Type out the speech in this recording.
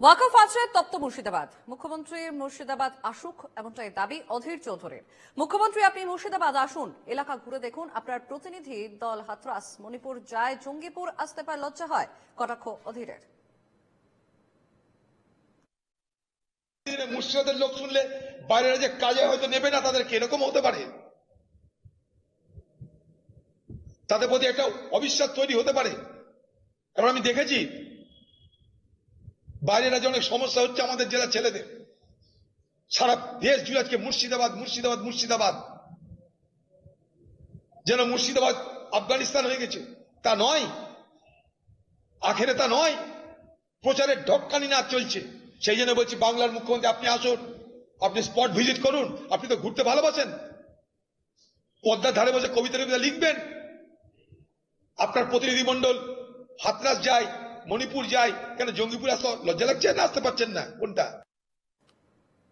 ওয়াকফ আশ্রয়ের তপ্ত মুর্শিদাবাদ। মুখ্যমন্ত্রীর মুর্শিদাবাদ আসুক, এমনটাই দাবি অধীর চৌধুরীর। মুখ্যমন্ত্রী আপনি মুর্শিদাবাদ আসুন, এলাকা ঘুরে দেখুন, আপনার প্রতিনিধি দল হাথরাস মণিপুর যায়, জঙ্গিপুর আসতে পায় লজ্জা হয়, কটাক্ষ অধীরের। দিনে মুর্শিদাদের লোক শুনলে বাইরের যে কাজে হয়তো নেবে না তাদেরকে এরকম হতে পারে? তাদের প্রতি একটা অবিশ্বাস তৈরি হতে পারে। কারণ আমি দেখেছি বাইরের রাজ্যে অনেক সমস্যা হচ্ছে আমাদের জেলার ছেলেদের। সারা দেশ জুড়ে আজকে মুর্শিদাবাদ মুর্শিদাবাদ মুর্শিদাবাদ। যেন মুর্শিদাবাদ আফগানিস্তান হয়ে গেছে। তা নয়। আখেরে তা নয়। প্রচারের ঢক্কানি না চলছে। সেই জন্য বলছি, বাংলার মুখ্যমন্ত্রী, আপনি আসুন। আপনি স্পট ভিজিট করুন। আপনি তো ঘুরতে ভালোবাসেন। পদ্মার ধারে বসে কবিতা কবিতা লিখবেন। আপনার প্রতিনিধি মন্ডল হাতরাস যায়। মণিপুর যাই কেন জঙ্গিপুর আসো লজ্জা লাগছে? না আসতে পারছেন না কোনটা?